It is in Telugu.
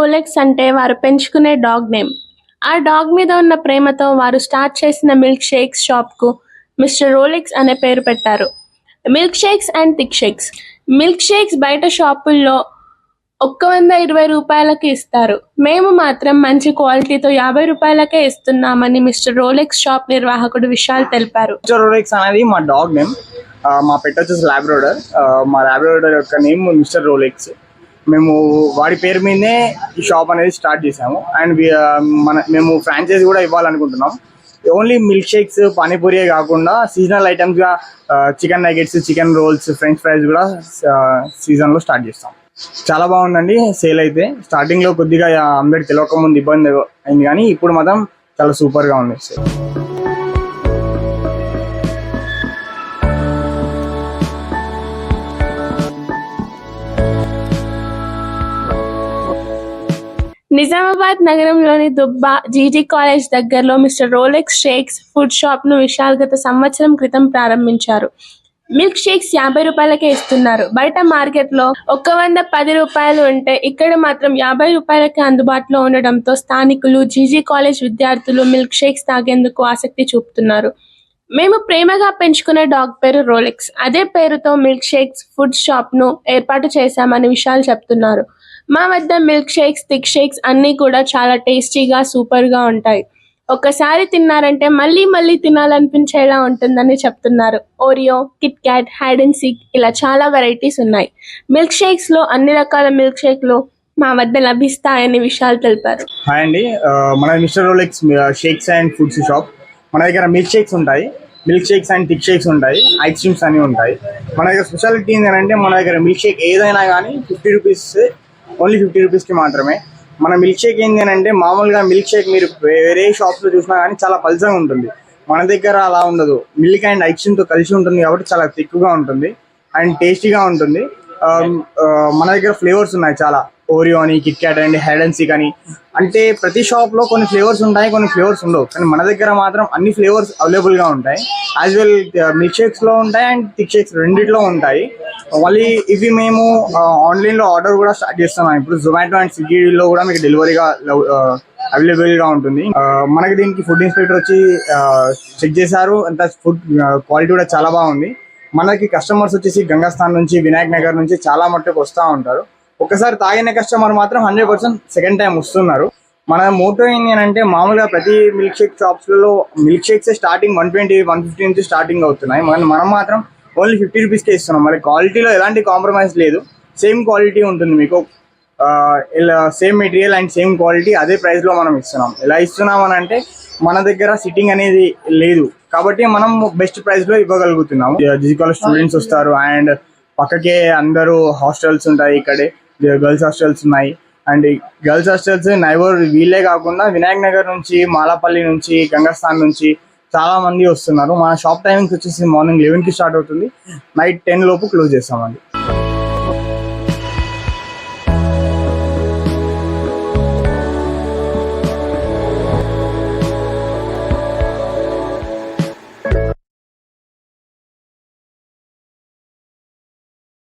రోలెక్స్ అంటే వారు పెంచుకునే డాగ్ నేమ్. ఆ డాగ్ మీద ఉన్న ప్రేమతో వారు స్టార్ట్ చేసిన మిల్క్ షేక్స్ షాప్కు మిస్టర్ రోలెక్స్ అనే పేరు పెట్టారు. Milk shakes and thick shakes. Milk shakes బయట షాపుల్లో ఒక్క వంద ఇరవై రూపాయలకి ఇస్తారు. మేము మాత్రం మంచి క్వాలిటీతో యాభై రూపాయలకే ఇస్తున్నామని మిస్టర్ రోలెక్స్ షాప్ నిర్వాహకుడు విశాల్ తెలిపారు. మిస్టర్ రోలెక్స్ అనేది మా డాగ్ నేమ్. మా పెట్ వచ్చేసి ల్యాబ్రోడర్ మా ల్యాబ్రోడర్ యొక్క నేమ్ మిస్టర్ రోలెక్స్. మేము వాడి పేరు మీదనే ఈ షాప్ అనేది స్టార్ట్ చేసాము అండ్ మన మేము ఫ్రాంచైజ్ కూడా ఇవ్వాలనుకుంటున్నాం. ఓన్లీ మిల్క్ షేక్స్ పానీపూరియే కాకుండా seasonal ఐటమ్స్గా chicken nuggets chicken rolls French fries కూడా uh, సీజన్లో స్టార్ట్ చేస్తాం. చాలా బాగుందండి సేల్ అయితే. స్టార్టింగ్లో కొద్దిగా uh, అందరికి తెలియకముందు ఇబ్బంది అయింది కానీ ఇప్పుడు మాత్రం చాలా సూపర్గా ఉంది నిజామాబాద్ నగరంలోని దుబ్బ జీటీ కాలేజ్ దగ్గరలో మిస్టర్ రోలెక్స్ షేక్స్ ఫుడ్ షాప్ను విశాల్ గత సంవత్సరం క్రితం ప్రారంభించారు. మిల్క్ షేక్స్ యాభై రూపాయలకే ఇస్తున్నారు. బయట మార్కెట్లో ఒక వంద పది రూపాయలు ఉంటే ఇక్కడ మాత్రం యాభై రూపాయలకే అందుబాటులో ఉండడంతో స్థానికులు జీజీ కాలేజ్ విద్యార్థులు మిల్క్ షేక్స్ తాగేందుకు ఆసక్తి చూపుతున్నారు. మేము ప్రేమగా పెంచుకునే డాగ్ పేరు రోలెక్స్. అదే పేరుతో మిల్క్ షేక్స్ ఫుడ్ షాప్ను ఏర్పాటు చేశామని విశాల్ చెప్తున్నారు. మా వద్ద మిల్క్ షేక్స్ థిక్ షేక్స్ అన్నీ కూడా చాలా టేస్టీగా సూపర్గా ఉంటాయి. ఒక్కసారి తిన్నారంటే మళ్ళీ మళ్ళీ తినాలనిపించేలా ఉంటుందని చెప్తున్నారు. Oreo Kit Kat hide and seek ఇలా చాలా వెరైటీస్ ఉన్నాయి. మిల్క్ షేక్స్లో అన్ని రకాల మిల్క్ షేక్లు మా వద్ద లభిస్తాయని విషయాలు తెలిపారు. హాయ్ అండి. మన mister Rolex shakes and foods shop మన దగ్గర మిల్క్ షేక్స్ ఉంటాయి. Milk shakes and thick shakes ఉంటాయి. ఐస్ క్రీమ్స్ అన్నీ ఉంటాయి. మన దగ్గర స్పెషాలిటీ ఏంటంటే మన దగ్గర మిల్క్ షేక్ ఏదైనా కానీ ఫిఫ్టీ రూపీస్ ఓన్లీ ఫిఫ్టీ రూపీస్కి మాత్రమే. మన మిల్క్ షేక్ ఏంటి అని అంటే మామూలుగా మిల్క్ షేక్ మీరు వేరే షాప్స్లో చూసినా కానీ చాలా పల్చగా ఉంటుంది. మన దగ్గర అలా ఉండదు. మిల్క్ అండ్ ఐక్షన్తో కలిసి ఉంటుంది కాబట్టి చాలా థిక్గా ఉంటుంది. అండ్ టేస్టీగా ఉంటుంది. మన దగ్గర ఫ్లేవర్స్ ఉన్నాయి చాలా. ఓరియో అని Kit Kat and head and seek అని. అంటే ప్రతి షాప్లో కొన్ని ఫ్లేవర్స్ ఉంటాయి కొన్ని ఫ్లేవర్స్ ఉండవు. కానీ మన దగ్గర మాత్రం అన్ని ఫ్లేవర్స్ అవైలబుల్గా ఉంటాయి. యాజ్ వెల్ మిల్క్ షేక్స్లో ఉంటాయి అండ్ థిక్ షేక్స్ రెండిట్లో ఉంటాయి. మళ్ళీ ఇవి మేము uh, ఆన్లైన్లో ఆర్డర్ కూడా స్టార్ట్ చేస్తున్నాం. ఇప్పుడు జొమాటో అండ్ స్విగ్గీలో కూడా మీకు డెలివరీగా అవైలబుల్ uh, గా ఉంటుంది. Uh, మనకి దీనికి ఫుడ్ ఇన్స్పెక్టర్ వచ్చి చెక్ చేశారు. అంత ఫుడ్ క్వాలిటీ కూడా చాలా బాగుంది. మనకి కస్టమర్స్ వచ్చేసి గంగాస్థాన్ నుంచి వినాయక్ నగర్ నుంచి చాలా మట్టుకు వస్తూ ఉంటారు. ఒకసారి తాగిన కస్టమర్ మాత్రం హండ్రెడ్ పర్సెంట్ సెకండ్ టైం వస్తున్నారు. మన మోటో ఏంటి అంటే మామూలుగా ప్రతి milk shake షాప్స్లలో milk shakes starting one twenty one fifty నుంచి స్టార్టింగ్ అవుతున్నాయి. మన మనం మాత్రం ఓన్లీ ఫిఫ్టీ రూపీస్కే ఇస్తున్నాం. మరి క్వాలిటీలో ఎలాంటి కాంప్రమైజ్ లేదు. సేమ్ క్వాలిటీ ఉంటుంది మీకు. ఇలా same material and same quality అదే ప్రైస్లో మనం ఇస్తున్నాం. ఎలా ఇస్తున్నాం అని అంటే మన దగ్గర సిట్టింగ్ అనేది లేదు. కాబట్టి మనం బెస్ట్ ప్రైస్లో ఇవ్వగలుగుతున్నాము. ఫిజికల్ స్టూడెంట్స్ వస్తారు. అండ్ పక్కకే అందరూ హాస్టల్స్ ఉంటాయి ఇక్కడే. గర్ల్స్ హాస్టల్స్ ఉన్నాయి. అండ్ గర్ల్స్ హాస్టల్స్ నైబర్ వీళ్ళే కాకుండా వినాయక్ నగర్ నుంచి మాలాపల్లి నుంచి గంగస్థాన్ నుంచి చాలా మంది వస్తున్నారు. మన షాప్ టైమింగ్స్ వచ్చేసి మార్నింగ్ లెవెన్కి స్టార్ట్ అవుతుంది. నైట్ టెన్ లోపు క్లోజ్ చేస్తామండి.